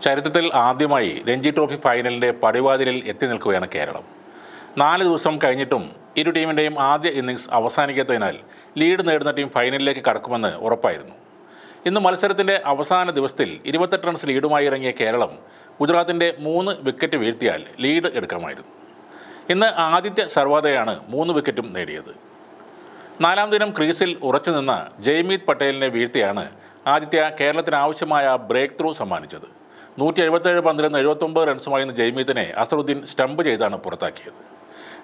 ചരിത്രത്തിൽ ആദ്യമായി രഞ്ജി ട്രോഫി ഫൈനലിന്റെ പടിവാതിലിൽ എത്തി നിൽക്കുകയാണ് കേരളം. നാല് ദിവസം കഴിഞ്ഞിട്ടും ഇരു ടീമിന്റെയും ആദ്യ ഇന്നിങ്സ് അവസാനിക്കാത്തതിനാൽ ലീഡ് നേടുന്ന ടീം ഫൈനലിലേക്ക് കടക്കുമെന്ന് ഉറപ്പായിരുന്നു. ഇന്ന് മത്സരത്തിന്റെ അവസാന ദിവസത്തിൽ ഇരുപത്തെട്ട് റൺസ് ലീഡുമായി ഇറങ്ങിയ കേരളം ഗുജറാത്തിന്റെ മൂന്ന് വിക്കറ്റ് വീഴ്ത്തിയാൽ ലീഡ് എടുക്കാമായിരുന്നു. ഇന്ന് ആദിത്യ സർവാദയാണ് മൂന്ന് വിക്കറ്റും നേടിയത്. നാലാം ദിനം ക്രീസിൽ ഉറച്ചു നിന്ന ജയ്മീത് പട്ടേലിനെ വീഴ്ത്തിയാണ് ആദിത്യ കേരളത്തിന് ആവശ്യമായ ബ്രേക്ക് ത്രൂ സമ്മാനിച്ചത്. നൂറ്റി എഴുപത്തേഴ് പന്തിൽ നിന്ന് എഴുപത്തൊമ്പത് റൺസുമായി ഇന്ന് ജയ്മീതിനെ അസറുദ്ദീൻ സ്റ്റംപ് ചെയ്താണ് പുറത്താക്കിയത്.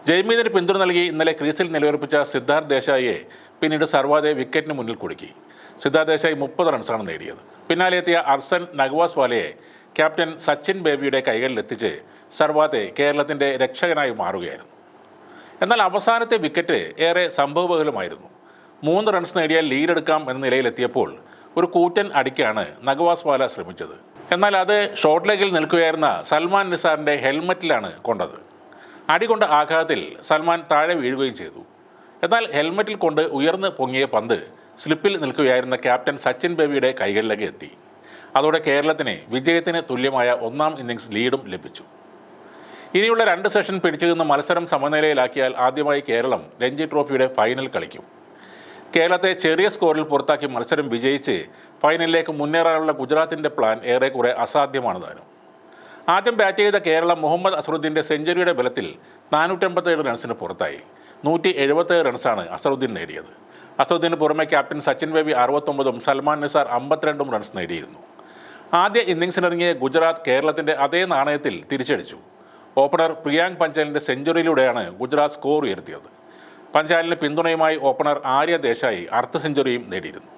ജയ്മീദിന് പിന്തുണ നൽകി ഇന്നലെ ക്രീസിൽ നിലയുറപ്പിച്ച സിദ്ധാർത്ഥ് ദേശായിയെ പിന്നീട് സർവാദെ വിക്കറ്റിന് മുന്നിൽ കുടുക്കി. സിദ്ധാർത്ഥ് ദേശായി മുപ്പത് റൺസാണ് നേടിയത്. പിന്നാലെ എത്തിയ അർസൻ നഗ്വാസ് വാലയെ ക്യാപ്റ്റൻ സച്ചിൻ ബേബിയുടെ കൈകളിലെത്തിച്ച് സർവാദെ കേരളത്തിന്റെ രക്ഷകനായി മാറുകയായിരുന്നു. എന്നാൽ അവസാനത്തെ വിക്കറ്റ് ഏറെ സംഭവബഹുലമായിരുന്നു. മൂന്ന് റൺസ് നേടിയാൽ ലീഡെടുക്കാം എന്ന നിലയിലെത്തിയപ്പോൾ ഒരു കൂറ്റൻ അടിക്കാണ് നഗവാസ് വാല ശ്രമിച്ചത്. എന്നാൽ അത് ഷോർട്ട് ലെഗിൽ നിൽക്കുകയായിരുന്ന സൽമാൻ നിസാറിന്റെ ഹെൽമറ്റിലാണ് കൊണ്ടത്. അടി കൊണ്ട ആഘാതത്തിൽ സൽമാൻ താഴെ വീഴുകയും ചെയ്തു. എന്നാൽ ഹെൽമറ്റിൽ കൊണ്ട് ഉയർന്ന് പൊങ്ങിയ പന്ത് സ്ലിപ്പിൽ നിൽക്കുകയായിരുന്ന ക്യാപ്റ്റൻ സച്ചിൻ ബേബിയുടെ കൈകളിലേക്ക് എത്തി. അതോടെ കേരളത്തിന് വിജയത്തിന് തുല്യമായ ഒന്നാം ഇന്നിങ്സ് ലീഡും ലഭിച്ചു. ഇനിയുള്ള രണ്ട് സെഷൻ പിടിച്ചു നിന്ന് മത്സരം സമനിലയിലാക്കിയാൽ ആദ്യമായി കേരളം രഞ്ജി ട്രോഫിയുടെ ഫൈനൽ കളിക്കും. കേരളത്തെ ചെറിയ സ്കോറിൽ പുറത്താക്കി മത്സരം വിജയിച്ച് ഫൈനലിലേക്ക് മുന്നേറാനുള്ള ഗുജറാത്തിന്റെ പ്ലാൻ ഏറെക്കുറെ അസാധ്യമാണ് താനും ആദ്യം ബാറ്റ് ചെയ്ത കേരളം മുഹമ്മദ് അസറുദ്ദീന്റെ സെഞ്ചുറിയുടെ ബലത്തിൽ നാനൂറ്റമ്പത്തേഴ് റൺസിന് പുറത്തായി. നൂറ്റി എഴുപത്തേഴ് റൺസാണ് അസറുദ്ദീൻ നേടിയത്. അസറുദ്ദീന് പുറമെ ക്യാപ്റ്റൻ സച്ചിൻ ബേബി അറുപത്തൊമ്പതും സൽമാൻ നിസാർ അമ്പത്തിരണ്ടും റൺസ് നേടിയിരുന്നു. ആദ്യ ഇന്നിങ്സിനിറങ്ങിയ ഗുജറാത്ത് കേരളത്തിന്റെ അതേ നാണയത്തിൽ തിരിച്ചടിച്ചു. ഓപ്പണർ പ്രിയാങ്ക് പഞ്ചലിന്റെ സെഞ്ചുറിയിലൂടെയാണ് ഗുജറാത്ത് സ്കോർ ഉയർത്തിയത്. പഞ്ചാലിന് പിന്തുണയുമായി ഓപ്പണർ ആര്യ ദേശായി അർദ്ധ സെഞ്ചുറിയും നേടിയിരുന്നു.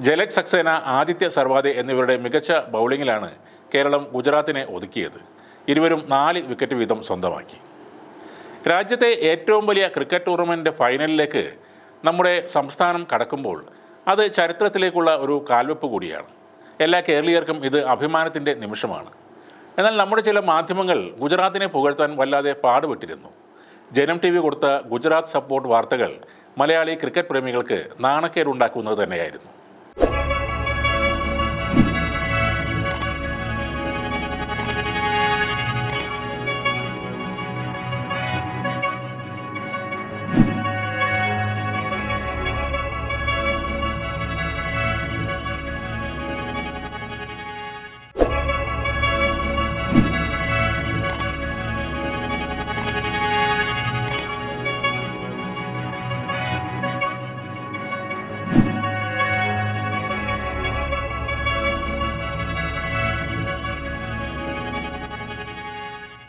ജലക് സക്സേന ആദിത്യ സർവാദെ എന്നിവരുടെ മികച്ച ബൗളിങ്ങിലാണ് കേരളം ഗുജറാത്തിനെ ഒതുക്കിയത്. ഇരുവരും നാല് വിക്കറ്റ് വീതം സ്വന്തമാക്കി. രാജ്യത്തെ ഏറ്റവും വലിയ ക്രിക്കറ്റ് ടൂർണമെന്റ് ഫൈനലിലേക്ക് നമ്മുടെ സംസ്ഥാനം കടക്കുമ്പോൾ അത് ചരിത്രത്തിലേക്കുള്ള ഒരു കാൽവെപ്പ് കൂടിയാണ്. എല്ലാ കേരളീയർക്കും ഇത് അഭിമാനത്തിന്റെ നിമിഷമാണ്. എന്നാൽ നമ്മുടെ ചില മാധ്യമങ്ങൾ ഗുജറാത്തിനെ പുകഴ്ത്താൻ വല്ലാതെ പാടുപെട്ടിരുന്നു. ജനം ടി വി കൊടുത്ത ഗുജറാത്ത് സപ്പോർട്ട് വാർത്തകൾ മലയാളി ക്രിക്കറ്റ് പ്രേമികൾക്ക് നാണക്കേടുണ്ടാക്കുന്നത് തന്നെയായിരുന്നു.